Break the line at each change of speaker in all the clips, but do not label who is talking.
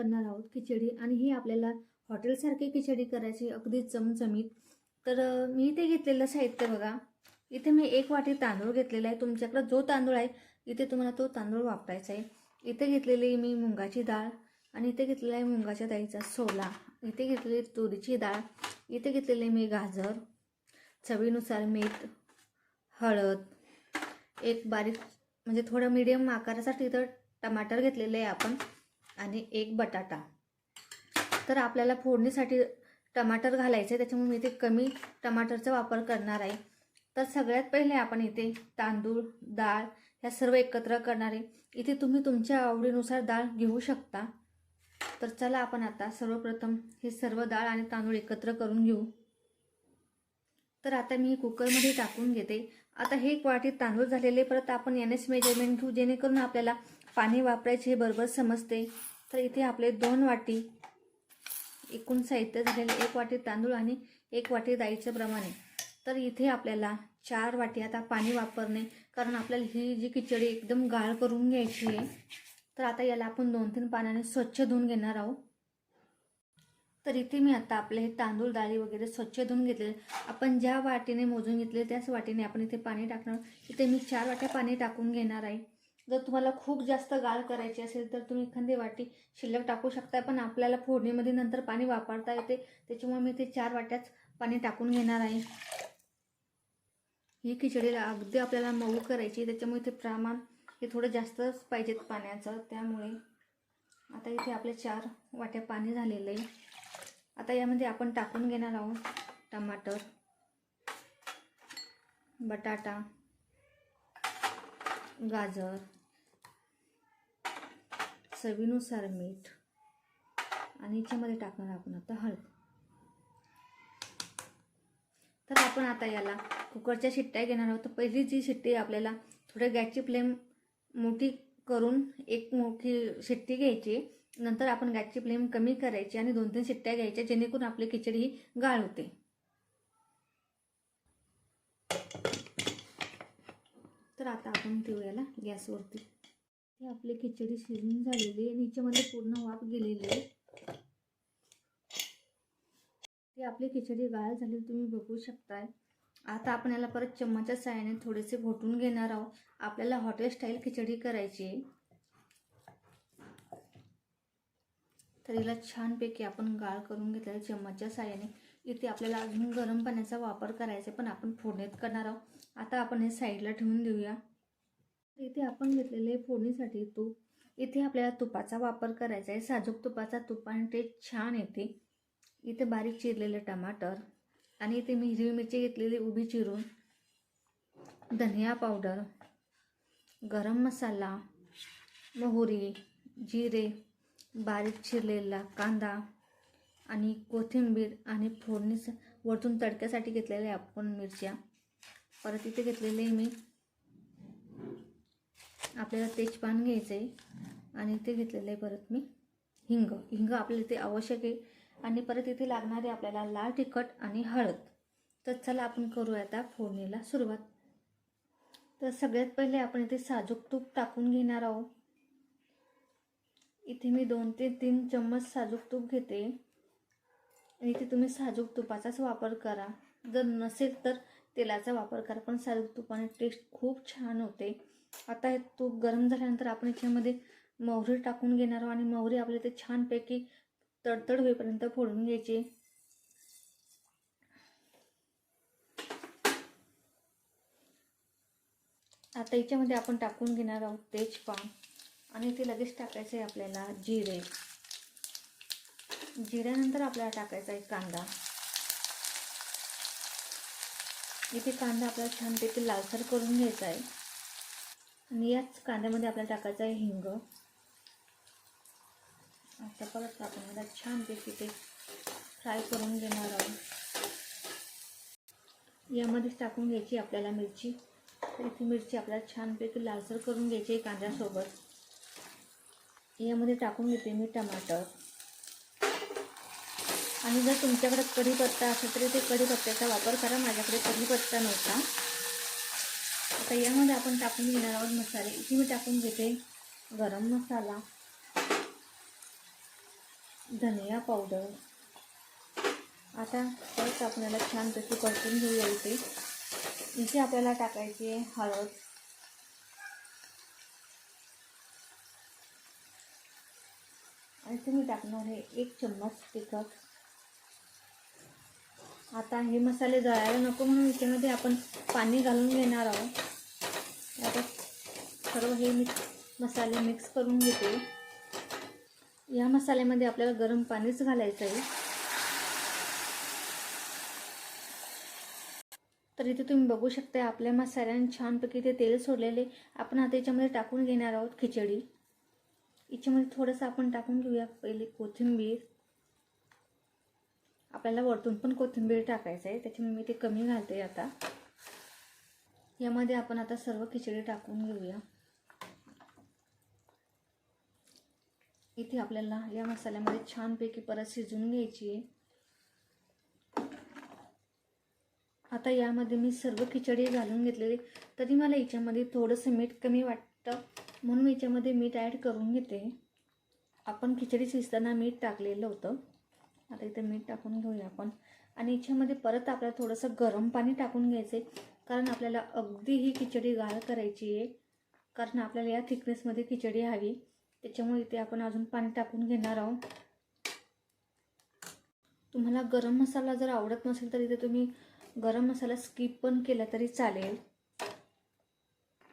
करणार आहोत खिचडी आणि ही आपल्याला हॉटेलसारखी खिचडी करायची अगदी चमचमीत. तर मी इथे घेतलेलं साहित्य बघा. इथे मी एक वाटी तांदूळ घेतलेला आहे. तुमच्याकडं जो तांदूळ आहे इथे तुम्हाला तो तांदूळ वापरायचा आहे. इथे घेतलेली मी मुंगाची डाळ आणि इथे घेतलेला आहे मुंगाच्या डाळीचा सोला. इथे घेतलेली तुरीची डाळ. इथे घेतलेले मी गाजर चवीनुसार मीठ हळद. एक बारीक म्हणजे थोडं मीडियम आकारासाठी इथं टमाटर घेतलेलं आहे आपण. आणि एक बटाटा. तर आपल्याला फोडणीसाठी टमाटर घालायचं आहे त्याच्यामुळे मी इथे कमी टमाटरचा वापर करणार आहे. तर सगळ्यात पहिले आपण इथे तांदूळ डाळ ह्या सर्व एकत्र करणार आहे. इथे तुम्ही तुमच्या आवडीनुसार डाळ घेऊ शकता. तर चला आपण आता सर्वप्रथम हे सर्व डाळ आणि तांदूळ एकत्र करून घेऊ. तर आता मी कुकरमध्ये टाकून घेते. आता हे एक वाटी तांदूळ झालेले परत आपण यानेच मेजरमेंट घेऊ जेणेकरून आपल्याला पाणी वापरायचे हे बरोबर समजते. तर इथे आपले दोन वाटी एकूण साहित्य झालेले एक वाटी तांदूळ आणि एक वाटी दाईच्या प्रमाणे. तर इथे आपल्याला चार वाटी आता पाणी वापरणे कारण आपल्याला ही जी खिचडी एकदम गाळ करून घ्यायची आहे तर आता याला आपण दोन तीन पाण्याने स्वच्छ धुवून घेणार आहोत. तर इथे मी आता आपले हे तांदूळ डाळी वगैरे स्वच्छ धुवून घेतले. आपण ज्या वाटीने मोजून घेतले त्याच वाटीने आपण इथे पाणी टाकणार इथे मी चार वाट्या पाणी टाकून घेणार आहे. जर तुम्हाला खूप जास्त गाळ करायची असेल तर तुम्ही एखादी वाटी शिल्लक टाकू शकता पण आपल्याला फोडणीमध्ये नंतर पाणी वापरता येते. त्याच्यामुळे मी ते चार वाट्याच पाणी टाकून घेणार आहे. ही खिचडीला अगदी आपल्याला मऊ करायची त्याच्यामुळे ते प्रमाण हे थोडं जास्तच पाहिजेत पाण्याचं. त्यामुळे आता इथे आपले चार वाट्या पाणी झालेलं आहे. आता यामध्ये आपण टाकून घेणार आहोत टमाटर बटाटा गाजर चवीनुसार मीठ आणि याच्यामध्ये टाकणार आपण आता हळद. तर आपण आता याला कुकरच्या शिट्ट्या घेणार आहोत. तर पहिली जी शिट्टी आपल्याला थोडं गॅसची फ्लेम मोठी करून एक मोठी शिट्टी घ्यायची. नंतर आपण गॅसची फ्लेम कमी करायची आणि दोन तीन शिट्ट्या घ्यायच्या जेणेकरून आपली खिचडी ही गाळ होते. तर आता आपण ठेवू याला गॅसवरती. हे आपली खिचडी शिजून झालेली आहे. आणि हिच्यामध्ये पूर्ण वाफ गेलेली आहे. ती आपली खिचडी गाळ झाली तुम्ही बघू शकताय. आता आपण याला परत चम्मचच्या साहाय्याने थोडेसे घोटून घेणार आहोत. आपल्याला हॉटेल स्टाईल खिचडी करायची आहे. तर हिला छानपैकी आपण गाळ करून घेतलेल्या चम्मचच्या साहाय्याने. इथे आपल्याला अजून गरम पाण्याचा वापर करायचा आहे, पण आपण फोडणीत करणार आहोत. आता आपण हे साईडला ठेवून देऊया. इथे आपण घेतलेले फोडणीसाठी तूप. इथे आपल्याला तुपाचा वापर करायचा आहे. साजूक तुपाचा तुपाने ते छान येते. इथे बारीक चिरलेले टमाटर आणि इथे मी हिरवी मिरची घेतलेली उभी चिरून. धनिया पावडर गरम मसाला मोहरी जिरे बारीक चिरलेला कांदा आणि कोथिंबीर आणि फोडणीस वरतून तडक्यासाठी घेतलेल्या आपण मिरच्या. परत इथे घेतलेले मी आपल्याला तेजपान घ्यायचं आहे आणि ते घेतलेलं आहे परत मी हिंग. हिंग आपल्याला इथे आवश्यक आहे. आणि परत इथे लागणारे आपल्याला लाल तिखट आणि हळद. तर चला आपण करूया आता फोडणीला सुरुवात. तर सगळ्यात पहिले आपण इथे साजूक तूप टाकून घेणार आहोत. इथे मी दोन ते तीन चम्मच साजूक तूप घेते. आणि इथे तुम्ही साजूक तुपाचाच वापर करा. जर नसेल तर तेलाचा वापर करा पण साजूक तुपाने टेस्ट खूप छान होते. आता हे तूप गरम झाल्यानंतर आपण याच्यामध्ये मोहरी टाकून घेणार आहोत आणि मोहरी आपल्या इथे छानपैकी तडतड होईपर्यंत फोडून घ्यायची. आता याच्यामध्ये आपण टाकून घेणार आहोत तेजपान आणि ते लगेच टाकायचं आहे आपल्याला जिरे. जिऱ्यानंतर आपल्याला टाकायचा आहे कांदा. इथे कांदा आपल्याला छानपैकी लालसर करून घ्यायचा आहे. आणि याच कांद्यामध्ये आपल्याला टाकायचं आहे हिंग. आता परत आपण मला छानपैकी ते फ्राय करून घेणार आहोत. यामध्येच टाकून घ्यायची आपल्याला मिरची. तर इथे मिरची आपल्याला छानपैकी लालसर करून घ्यायची आहे कांद्यासोबत. यामध्ये टाकून घेते मी टमाटर. आणि जर तुमच्याकडे कढीपत्ता असेल तरी ते कढीपत्त्याचा वापर करा. माझ्याकडे कढीपत्ता नव्हता. आता यामध्ये आपण टाकून घेणार आहोत मसाले. इथे मी टाकून घेते. गरम मसाला. धनिया पावडर. आता परत आपल्याला छानपैकी परतून घेऊया इथे. इथे आपल्याला टाकायची आहे हळद. आणि मी टाकणार आहे एक चम्मच तिखट. आता हे मसाले जळायला नको म्हणून याच्यामध्ये आपण पाणी घालून घेणार आहोत. यात सर्व हे मिक्स मसाले मिक्स करून घेते. या मसाल्यामध्ये आपल्याला गरम पाणीच घालायचं आहे. तर इथे तुम्ही बघू शकता आपल्या मसाल्याने छानपैकी ते तेल सोडलेले. आपण आता याच्यामध्ये टाकून घेणार आहोत खिचडी. याच्यामध्ये थोडंसं आपण टाकून घेऊया पहिले कोथिंबीर. आपल्याला वरतून पण कोथिंबीर टाकायचं आहे त्याच्यामुळे मी ते कमी घालते आता. यामध्ये आपण आता सर्व खिचडी टाकून घेऊया. इथे आपल्याला या मसाल्यामध्ये छानपैकी परत शिजवून घ्यायची आहे. आता यामध्ये मी सर्व खिचडी घालून घेतलेली तरी मला याच्यामध्ये थोडंसं मीठ कमी वाटतं. म्हणून याच्यामध्ये मीठ ॲड करून घेते. आपण खिचडी शिजताना मीठ टाकलेलं होतं. आता इथं मीठ टाकून घेऊया आपण. आणि याच्यामध्ये परत आपल्याला थोडंसं गरम पाणी टाकून घ्यायचं आहे कारण आपल्याला अगदी ही खिचडी गाळ करायची आहे. कारण आपल्याला या थिकनेसमध्ये खिचडी हवी. त्याच्यामुळे इथे आपण अजून पाणी टाकून घेणार आहोत. तुम्हाला गरम मसाला जर आवडत नसेल तर इथे तुम्ही गरम मसाला स्किप पण केला तरी चालेल.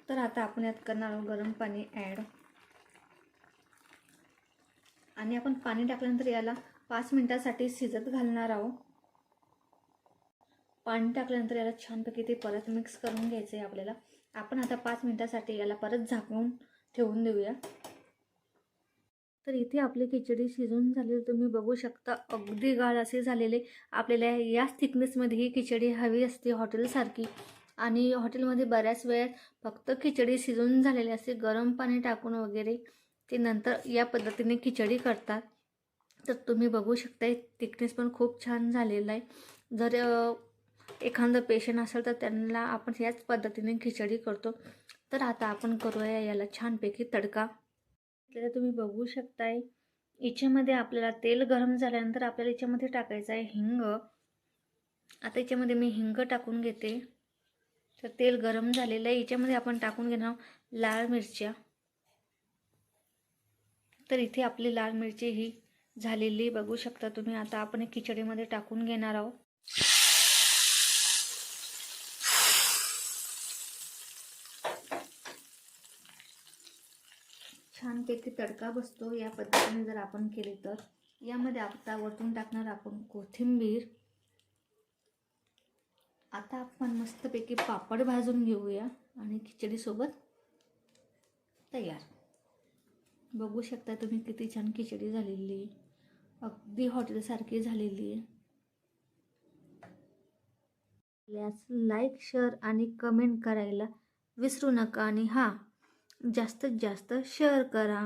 तर आता आपण यात करणार आहोत गरम पाणी ॲड आणि आपण पाणी टाकल्यानंतर याला पाच मिनटासाठी शिजत घालणार आहोत. पाणी टाकल्यानंतर याला छानपैकी ते परत मिक्स करून घ्यायचं आहे आपल्याला. आपण आता पाच मिनटासाठी याला परत झाकून ठेवून देऊया. तर इथे आपली खिचडी शिजून झालेली तुम्ही बघू शकता अगदी गाळ असे झालेले. आपल्याला याच थिकनेसमध्ये ही खिचडी हवी असते हॉटेलसारखी. आणि हॉटेलमध्ये बऱ्याच वेळात फक्त खिचडी शिजून झालेली असते. गरम पाणी टाकून वगैरे ते नंतर या पद्धतीने खिचडी करतात. तर तुम्ही बघू शकता थिकनेस पण खूप छान झालेला आहे. जर एखादं पेशंट असेल तर त्यांना आपण याच पद्धतीने खिचडी करतो. तर आता आपण करूया याला छानपैकी तडका. आपल्याला तुम्ही बघू शकताय याच्यामध्ये आपल्याला तेल गरम झाल्यानंतर आपल्याला याच्यामध्ये टाकायचं आहे हिंग. आता याच्यामध्ये मी हिंग टाकून घेते. तर तेल गरम झालेलं आहे याच्यामध्ये आपण टाकून घेणार आहोत लाल मिरच्या. तर इथे आपली लाल मिरची ही झालेली बघू शकता तुम्ही. आता आपण खिचडीमध्ये टाकून घेणार आहोत. छानपैकी तडका बसतो. या पद्धतीने जर आपण केले तर. यामध्ये आता वरतून टाकणार आपण कोथिंबीर. आता आपण मस्तपैकी पापड भाजून घेऊया आणि खिचडीसोबत तयार. बघू शकता तुम्ही किती छान खिचडी झालेली आहे. अगदी हॉटेलसारखी झालेली आहे. लाईक शेअर आणि कमेंट करायला विसरू नका. आणि हां जास्तीत जास्त शेअर करा.